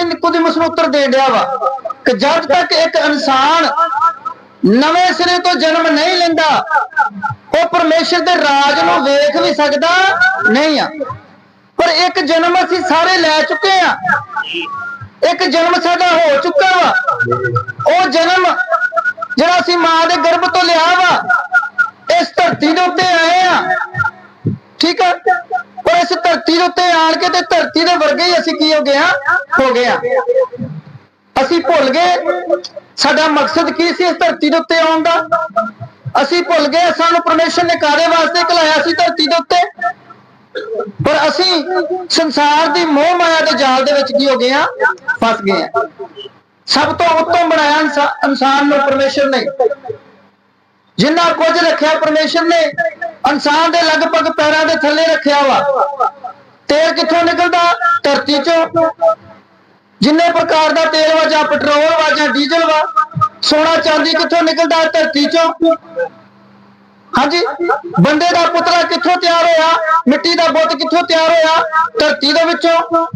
ਇਸੇ ਨਿਕੋਦਿਮਸ ਨੂੰ ਉੱਤਰ ਦੇ ਡਿਆ ਵਾ ਕਿ ਜਦ ਤੱਕ ਇੱਕ ਇਨਸਾਨ ਨਵੇਂ ਸਿਰੇ ਤੋਂ ਜਨਮ ਨਹੀਂ ਲੈਂਦਾ, ਉਹ ਪਰਮੇਸ਼ਰ ਦੇ ਰਾਜ ਨੂੰ ਵੇਖ ਵੀ ਸਕਦਾ ਨਹੀਂ ਆ। ਪਰ ਇੱਕ ਜਨਮ ਅਸੀਂ ਸਾਰੇ ਲੈ ਚੁੱਕੇ ਆ। ਇੱਕ ਜਨਮ ਸਾਡਾ ਹੋ ਚੁੱਕਾ ਵਾ। ਉਹ ਜਨਮ ਜਿਹੜਾ ਅਸੀਂ ਮਾਂ ਦੇ ਗਰਭ ਤੋਂ ਲਿਆ ਵਾ, ਇਸ ਧਰਤੀ ਦੇ ਉੱਤੇ ਆਏ ਆ। ਠੀਕ ਆ? ਪਰ ਇਸ ਧਰਤੀ ਦੇ ਉੱਤੇ ਆਣ ਕੇ ਤੇ ਧਰਤੀ ਦੇ ਵਰਗੇ ਹੀ ਅਸੀਂ ਕੀ ਹੋ ਗਏ ਆ ਹੋ ਗਏ ਆ ਅਸੀਂ ਭੁੱਲ ਗਏ। ਸਾਡਾ ਮਕਸਦ ਕੀ ਸੀ ਇਸ ਧਰਤੀ ਦੇ ਉੱਤੇ ਆਉਣ ਦਾ? ਅਸੀਂ ਭੁੱਲ ਗਏ, ਸਾਨੂੰ ਪਰਮੇਸ਼ਰ ਨੇ ਕਾਰੇ ਵਾਸਤੇ ਕਲਾਇਆ ਸੀ ਧਰਤੀ ਦੇ ਉੱਤੇ? ਪਰ ਅਸੀਂ ਸੰਸਾਰ ਦੀ ਮੋਹ ਮਾਇਆ ਦੇ ਜਾਲ ਦੇ ਵਿੱਚ ਕੀ ਹੋ ਗਏ ਆ ਫਸ ਗਏ ਆ ਸਭ ਤੋਂ ਉੱਤਮ ਬਣਾਇਆ ਇਨਸਾ- ਇਨਸਾਨ ਨੂੰ ਪਰਮੇਸ਼ਰ ਨੇ। ਜਿੰਨਾ ਕੁਝ ਰੱਖਿਆ ਪਰਮੇਸ਼ਰ ਨੇ, ਇਨਸਾਨ ਦੇ ਲਗਭਗ ਪੈਰਾਂ ਦੇ ਥੱਲੇ ਰੱਖਿਆ ਵਾ। ਤੇਲ ਕਿੱਥੋਂ ਨਿਕਲਦਾ? ਧਰਤੀ ਚੋਂ। ਜਿੰਨੇ ਪ੍ਰਕਾਰ ਦਾ ਤੇਲ ਵਾ, ਜਾਂ ਪੈਟਰੋਲ ਵਾ, ਜਾਂ ਡੀਜ਼ਲ ਵਾ, ਸੋਨਾ ਚਾਂਦੀ ਕਿੱਥੋਂ ਨਿਕਲਦਾ? ਧਰਤੀ ਚੋਂ। ਹਾਂਜੀ? ਬੰਦੇ ਦਾ ਪੁੱਤਰਾ ਕਿੱਥੋਂ ਤਿਆਰ ਹੋਇਆ? ਮਿੱਟੀ ਦਾ ਬੁੱਤ ਕਿੱਥੋਂ ਤਿਆਰ ਹੋਇਆ? ਧਰਤੀ ਦੇ ਵਿੱਚੋਂ।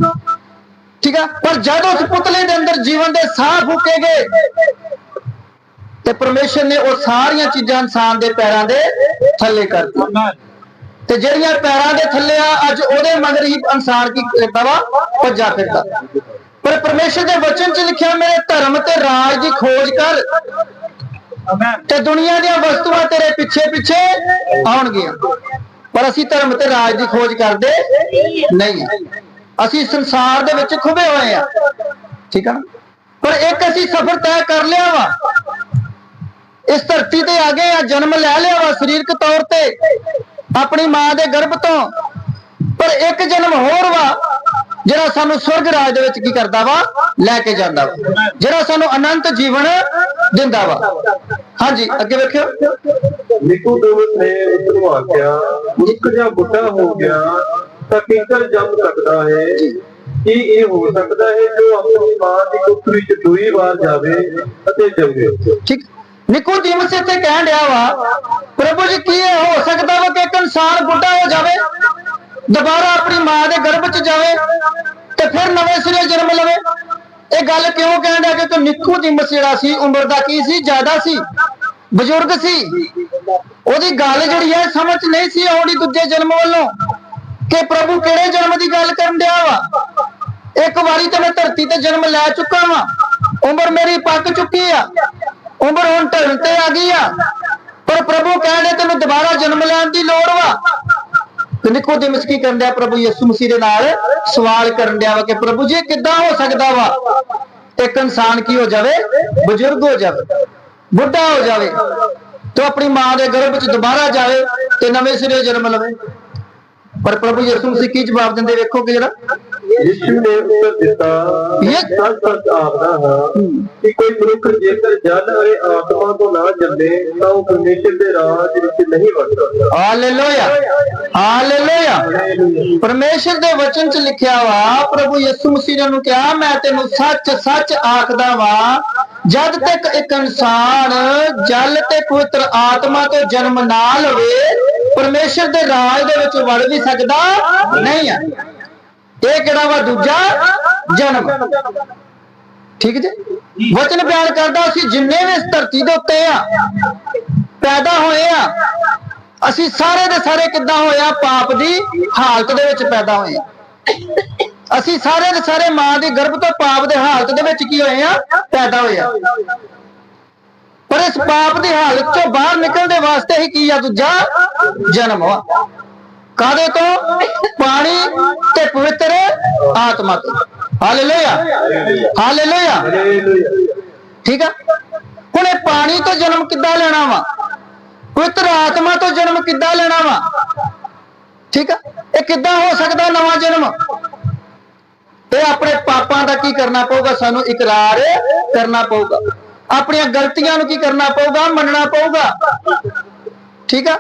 ਠੀਕ ਹੈ ਪਰ ਜਦ ਉਸ ਪੁਤਲੇ ਦੇ ਅੰਦਰ ਜੀਵਨ ਦੇ ਸਾਹ ਫੂਕੇ ਗਏ ਤੇ ਪਰਮੇਸ਼ਰ ਨੇ ਉਹ ਸਾਰੀਆਂ ਚੀਜ਼ਾਂ ਇਨਸਾਨ ਦੇ ਪੈਰਾਂ ਦੇ ਥੱਲੇ ਕਰ ਦਿੱਤੀਆਂ। ਤੇ ਜਿਹੜੀਆਂ ਪੈਰਾਂ ਦੇ ਥੱਲੇ ਆ ਅੱਜ ਉਹਦੇ ਮਗਰ ਹੀ ਇਨਸਾਨ ਕੀ ਕਰਦਾ ਵਾ? ਭੱਜਾ ਫਿਰਦਾ। ਪਰ ਪਰਮੇਸ਼ਰ ਦੇ ਵਚਨ 'ਚ ਲਿਖਿਆ ਮੇਰੇ ਧਰਮ ਤੇ ਰਾਜ ਦੀ ਖੋਜ ਕਰ। ਤੇ ਦੁਨੀਆ ਦੀਆਂ ਵਸਤੂਆਂ ਤੇਰੇ ਪਿੱਛੇ ਪਿੱਛੇ ਆਉਣਗੀਆਂ। ਪਰ ਅਸੀਂ ਧਰਮ ਤੇ ਰਾਜ ਦੀ ਖੋਜ ਕਰਦੇ ਨਹੀਂ। ਅਸੀਂ ਸੰਸਾਰ ਦੇ ਵਿੱਚ ਖੁਬੇ ਹੋਏ ਆ। ਠੀਕ ਆ? ਪਰ ਇੱਕ ਅਸੀਂ ਸਫ਼ਰ ਤੈਅ ਕਰ ਲਿਆ ਵਾ। ਇਸ ਧਰਤੀ ਤੇ ਆ ਗਏ ਆ ਜਨਮ ਲੈ ਲਿਆ ਵਾ ਸਰੀਰਕ ਤੌਰ ਤੇ ਆਪਣੀ ਮਾਂ ਦੇ ਗਰਭ ਤੋਂ। ਪਰ ਇੱਕ ਜਨਮ ਹੋਰ ਵਾ ਜਿਹੜਾ ਸਾਨੂੰ ਸਵਰਗ ਰਾਜ ਦੇ ਵਿੱਚ ਕੀ ਕਰਦਾ ਵਾ? ਲੈ ਕੇ ਜਾਂਦਾ ਵਾ। ਜਿਹੜਾ ਸਾਨੂੰ ਅਨੰਤ ਜੀਵਨ ਦਿੰਦਾ ਵਾ। ਹਾਂਜੀ ਅੱਗੇ ਵੇਖਿਓ। ਨਿਕੋਦੇਮਸ ਨੇ ਉਸ ਨੂੰ ਆਖਿਆ ਇੱਕ ਜਾਂ ਬੁੱਢਾ ਹੋ ਗਿਆ ਤਾਂ ਕਿੰਕਰ ਜੰਮ ਸਕਦਾ ਹੈ ਕੀ ਇਹ ਹੋ ਸਕਦਾ ਹੈ ਜੋ ਆਪਣੀ ਮਾਂ ਦੀ ਕੁੱਖ ਵਿੱਚ ਦੂਈ ਵਾਰ ਜਾਵੇ ਅਤੇ ਜੰਮੇ? ਠੀਕ। ਨਿਕੋਦੀਮਸ ਇੱਥੇ ਕਹਿਣ ਡਿਆ ਵਾ, ਪ੍ਰਭੂ ਜੀ ਕੀ ਇਹ ਹੋ ਸਕਦਾ ਵਾ ਕਿ ਇੱਕ ਇਨਸਾਨ ਬੁੱਢਾ ਹੋ ਜਾਵੇ, ਦੁਬਾਰਾ ਆਪਣੀ ਮਾਂ ਦੇ ਗਰਭ 'ਚ ਜਾਵੇ ਤੇ ਫਿਰ ਨਵੇਂ ਸਿਰੇ ਜਨਮ ਲਵੇ? ਇਹ ਗੱਲ ਕਿਉਂ ਕਹਿਣ ਡਿਆ? ਕਿਉਂਕਿ ਨਿਕੋਦੀਮਸ ਜਿਹੜਾ ਸੀ, ਉਮਰ ਦਾ ਕੀ ਸੀ? ਜ਼ਿਆਦਾ ਸੀ, ਬਜ਼ੁਰਗ ਸੀ। ਉਹਦੀ ਗੱਲ ਜਿਹੜੀ ਹੈ, ਸਮਝ ਨਹੀਂ ਸੀ ਆਉਣੀ ਦੂਜੇ ਜਨਮ ਵੱਲੋਂ ਕਿ ਪ੍ਰਭੂ ਕਿਹੜੇ ਜਨਮ ਦੀ ਗੱਲ ਕਰਨ ਡਿਆ ਵਾ? ਇੱਕ ਵਾਰੀ ਤਾਂ ਮੈਂ ਧਰਤੀ ਤੇ ਜਨਮ ਲੈ ਚੁੱਕਾ ਵਾਂ। ਉਮਰ ਮੇਰੀ ਪੱਕ ਚੁੱਕੀ ਆ। ਉਮਰ ਹੁਣ ਢਲਣ ਤੇ ਆ ਗਈ ਆ। ਪਰ ਪ੍ਰਭੂ ਕਹਿੰਦੇ ਤੈਨੂੰ ਦੁਬਾਰਾ ਜਨਮ ਲੈਣ ਦੀ ਲੋੜ ਵਾ। ਤੇ ਨਿਕੋਦੇਮਸ ਕੀ ਕਰਨ ਡਿਆ ਪ੍ਰਭੂ ਯਿਸੂ ਮਸੀਹ ਦੇ ਨਾਲ? ਸਵਾਲ ਕਰਨ ਦਿਆ ਵਾ ਕਿ ਪ੍ਰਭੂ ਜੀ ਕਿੱਦਾਂ ਹੋ ਸਕਦਾ ਵਾ? ਇੱਕ ਇਨਸਾਨ ਕੀ ਹੋ ਜਾਵੇ? ਬਜ਼ੁਰਗ ਹੋ ਜਾਵੇ। ਬੁੱਢਾ ਹੋ ਜਾਵੇ। ਤੇ ਆਪਣੀ ਮਾਂ ਦੇ ਗਰਭ ਵਿੱਚ ਦੁਬਾਰਾ ਜਾਵੇ ਤੇ ਨਵੇਂ ਸਿਰੇ ਜਨਮ ਲਵੇ। ਪਰ ਪ੍ਰਭੂ ਯਿਸੂ ਮਸੀਹ ਕੀ ਜਵਾਬ ਦਿੰਦੇ ਵੇਖੋ ਕਿ ਜਿਹੜਾ ਯਿਸੂ ਨੇ ਉੱਤਰ ਦਿੱਤਾ ਇਹ- ਸੱਚ ਸੱਚ ਆਖਦਾ ਹਾਂ ਕਿ ਕੋਈ ਮਨੁੱਖ ਜੇਕਰ ਜਨ ਅਤੇ ਆਤਮਾ ਤੋਂ ਨਾ ਜੰਮੇ ਤਾਂ ਉਹ ਪਰਮੇਸ਼ਰ ਦੇ ਰਾਜ ਵਿੱਚ ਨਹੀਂ ਵੜ ਸਕਦਾ। ਹਾਲੇਲੂਇਆ। ਹਾਲੇਲੂਇਆ। ਪਰਮੇਸ਼ਰ ਦੇ ਵਚਨ ਚ ਲਿਖਿਆ ਵਾ ਪ੍ਰਭੂ ਯਿਸੂ ਮਸੀਹ ਨੇ ਉਹਨੂੰ ਕਿਹਾ ਮੈਂ ਤੈਨੂੰ ਸੱਚ ਸੱਚ ਆਖਦਾ ਵਾਂ ਜਦ ਤੱਕ ਇੱਕ ਇਨਸਾਨ ਜਲ ਤੇ ਪਵਿੱਤਰ ਆਤਮਾ ਤੋਂ ਜਨਮ ਨਾ ਲਵੇ ਪਰਮੇਸ਼ਰ ਦੇ ਰਾਜ ਦੇ ਵਿੱਚ ਵੜ ਵੀ ਸਕਦਾ ਨਹੀਂ ਆ ਇਹ ਕਿਹੜਾ ਵਾ ਦੂਜਾ ਜਨਮ। ਠੀਕ ਜੀ? ਵਚਨ ਬਿਆਨ ਕਰਦਾ ਅਸੀਂ ਜਿੰਨੇ ਵੀ ਇਸ ਧਰਤੀ ਦੇ ਉੱਤੇ ਆ, ਪੈਦਾ ਹੋਏ ਆ, ਅਸੀਂ ਸਾਰੇ ਦੇ ਸਾਰੇ ਕਿੱਦਾਂ ਹੋਇਆ ਪਾਪ ਦੀ ਹਾਲਤ ਦੇ ਵਿੱਚ ਪੈਦਾ ਹੋਏ ਅਸੀਂ ਸਾਰੇ ਦੇ ਸਾਰੇ ਮਾਂ ਦੀ ਗਰਭ ਤੋਂ ਪਾਪ ਦੇ ਹਾਲਤ ਦੇ ਵਿੱਚ ਕੀ ਹੋਏ ਆ? ਪੈਦਾ ਹੋਏ ਆ। ਪਰ ਇਸ ਪਾਪ ਦੀ ਹਾਲਤ ਤੋਂ ਬਾਹਰ ਨਿਕਲਣ ਦੇ ਵਾਸਤੇ ਹੀ ਕੀ ਆ? ਦੂਜਾ ਜਨਮ ਹੋਆ ਕਾਦੇ ਤੋਂ? ਪਾਣੀ ਤੇ ਪਵਿੱਤਰ ਆਤਮਾ ਤੋਂ। ਹਾਲੇਲੂਇਆ ਹਾਲੇਲੂਇਆ ਠੀਕ ਆ? ਹੁਣ ਇਹ ਪਾਣੀ ਤੋਂ ਜਨਮ ਕਿੱਦਾਂ ਲੈਣਾ ਵਾ? ਪਵਿੱਤਰ ਆਤਮਾ ਤੋਂ ਜਨਮ ਕਿੱਦਾਂ ਲੈਣਾ ਵਾ? ਠੀਕ ਆ? ਇਹ ਕਿੱਦਾਂ ਹੋ ਸਕਦਾ ਨਵਾਂ ਜਨਮ? ਇਹ ਆਪਣੇ ਪਾਪਾਂ ਦਾ ਕੀ ਕਰਨਾ ਪਊਗਾ? ਸਾਨੂੰ ਇਕਰਾਰ ਕਰਨਾ ਪਊਗਾ। ਆਪਣੀਆਂ ਗਲਤੀਆਂ ਨੂੰ ਕੀ ਕਰਨਾ ਪਊਗਾ? ਮੰਨਣਾ ਪਊਗਾ। ਠੀਕ ਆ?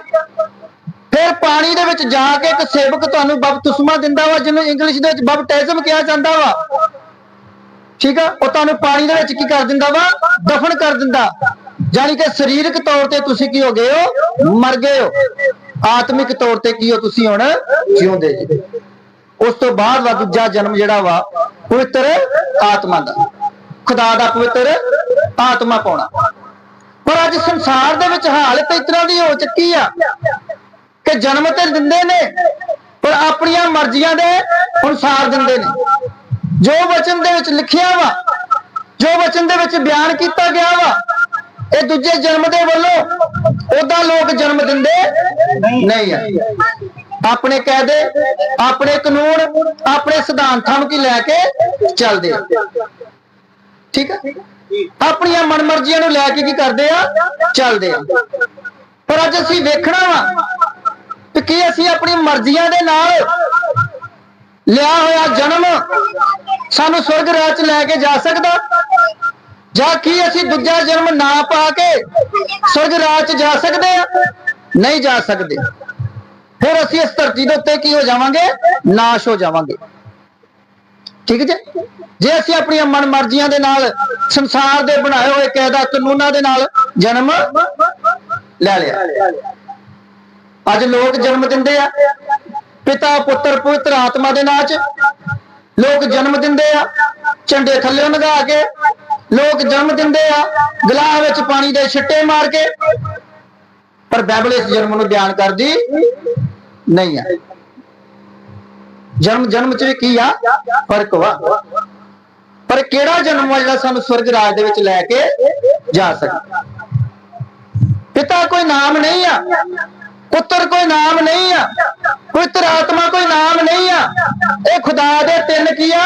ਫਿਰ ਪਾਣੀ ਦੇ ਵਿੱਚ ਜਾ ਕੇ ਇੱਕ ਸੇਵਕ ਤੁਹਾਨੂੰ ਬਪਤਿਸਮਾ ਦਿੰਦਾ ਵਾ, ਜਿਹਨੂੰ ਇੰਗਲਿਸ਼ ਦੇ ਵਿੱਚ ਬਪਟਿਜ਼ਮ ਕਿਹਾ ਜਾਂਦਾ ਵਾ। ਠੀਕ ਆ? ਉਹ ਤੁਹਾਨੂੰ ਪਾਣੀ ਦੇ ਵਿੱਚ ਕੀ ਕਰ ਦਿੰਦਾ ਵਾ? ਦਫਨ ਕਰ ਦਿੰਦਾ। ਯਾਨੀ ਕਿ ਸਰੀਰਕ ਤੌਰ ਤੇ ਤੁਸੀਂ ਕੀ ਹੋ ਗਏ ਹੋ? ਮਰ ਗਏ ਹੋ। ਆਤਮਿਕ ਤੌਰ ਤੇ ਕੀ ਹੋ ਤੁਸੀਂ ਹੁਣ? ਜਿਉਂਦੇ ਜੀ। ਉਸ ਤੋਂ ਬਾਅਦ ਵਾ ਦੂਜਾ ਜਨਮ ਜਿਹੜਾ ਵਾ, ਪਵਿੱਤਰ ਆਤਮਾ ਦਾ। ਖੁਦਾ ਦਾ ਪਵਿੱਤਰ ਆਤਮਾ ਪਾਉਣਾ। ਪਰ ਅੱਜ ਸੰਸਾਰ ਦੇ ਵਿੱਚ ਹਾਲਤ ਇਸ ਤਰ੍ਹਾਂ ਦੀ ਹੋ ਚੁੱਕੀ ਆ ਕਿ ਜਨਮ ਤੇ ਦਿੰਦੇ ਨੇ, ਪਰ ਆਪਣੀਆਂ ਮਰਜ਼ੀਆਂ ਦੇ ਅਨੁਸਾਰ ਦਿੰਦੇ ਨੇ। ਜੋ ਵਚਨ ਦੇ ਵਿੱਚ ਲਿਖਿਆ ਵਾ, ਜੋ ਵਚਨ ਦੇ ਵਿੱਚ ਬਿਆਨ ਕੀਤਾ ਗਿਆ ਵਾ, ਇਹ ਦੂਜੇ ਜਨਮ ਦੇ ਵੱਲੋਂ ਉਹਦਾ ਲੋਕ ਜਨਮ ਦਿੰਦੇ ਨਹੀਂ ਆ। ਆਪਣੇ ਕਾਇਦੇ ਆਪਣੇ ਕਾਨੂੰਨ, ਆਪਣੇ ਸਿਧਾਂਤਾਂ ਨੂੰ ਕੀ ਲੈ ਕੇ ਚੱਲਦੇ ਆ। ਠੀਕ ਆ? ਆਪਣੀਆਂ ਮਨਮਰਜ਼ੀਆਂ ਨੂੰ ਲੈ ਕੇ ਕੀ ਕਰਦੇ ਆ? ਚੱਲਦੇ ਆ। ਪਰ ਅੱਜ ਅਸੀਂ ਵੇਖਣਾ ਵਾ ਕਿ ਕੀ ਅਸੀਂ ਆਪਣੀ ਮਰਜ਼ੀਆਂ ਦੇ ਨਾਲ ਲਿਆ ਹੋਇਆ ਜਨਮ ਸਾਨੂੰ ਸਵਰਗ ਰਾਜ ਚ ਲੈ ਕੇ ਜਾ ਸਕਦਾ? ਜਾਂ ਕੀ ਅਸੀਂ ਦੂਜਾ ਜਨਮ ਨਾ ਪਾ ਕੇ ਸਵਰਗ ਰਾਜ ਚ ਜਾ ਸਕਦੇ ਆ? ਨਹੀਂ ਜਾ ਸਕਦੇ। ਫਿਰ ਅਸੀਂ ਇਸ ਧਰਤੀ ਦੇ ਉੱਤੇ ਕੀ ਹੋ ਜਾਵਾਂਗੇ? ਨਾਸ਼ ਹੋ ਜਾਵਾਂਗੇ। ਠੀਕ ਜੇ? ਜੇ ਅਸੀਂ ਆਪਣੀਆਂ ਮਨ ਮਰਜ਼ੀਆਂ ਦੇ ਨਾਲ ਸੰਸਾਰ ਦੇ ਬਣਾਏ ਹੋਏ ਕਾਇਦਾ ਕਾਨੂੰਨਾਂ ਦੇ ਨਾਲ ਜਨਮ ਲੈ ਲਿਆ। ਅੱਜ ਲੋਕ ਜਨਮ ਦਿੰਦੇ ਆ। ਪਿਤਾ, ਪੁੱਤਰ, ਪਵਿੱਤਰ ਆਤਮਾ ਦੇ ਨਾਂ 'ਚ ਲੋਕ ਜਨਮ ਦਿੰਦੇ ਆ। ਝੰਡੇ ਥੱਲੇ ਲਗਾ ਕੇ ਲੋਕ ਜਨਮ ਦਿੰਦੇ ਆ। ਗਲਾਹ ਵਿੱਚ ਪਾਣੀ ਦੇ ਛਿੱਟੇ ਮਾਰ ਕੇ। ਪਰ ਬਾਈਬਲ ਇਸ ਜਨਮ ਨੂੰ ਬਿਆਨ ਕਰਦੀ ਨਹੀਂ ਆ। ਜਨਮ ਜਨਮ ਚ ਵੀ ਕੀ ਆ? ਫ਼ਰਕ ਵਾ। ਪਰ ਕਿਹੜਾ ਜਨਮ ਆ ਜਿਹੜਾ ਸਾਨੂੰ ਸਵਰਗ ਰਾਜ ਦੇ ਵਿੱਚ ਲੈ ਕੇ ਜਾ ਸਕਦਾ ਪਿਤਾ ਕੋਈ ਨਾਮ ਨਹੀਂ ਆ। ਪੁੱਤਰ ਕੋਈ ਨਾਮ ਨਹੀਂ ਆ ਪਵਿੱਤਰ ਆਤਮਾ ਕੋਈ ਨਾਮ ਨਹੀਂ ਆ। ਇਹ ਖੁਦਾ ਦੇ ਤਿੰਨ ਕੀ ਆ?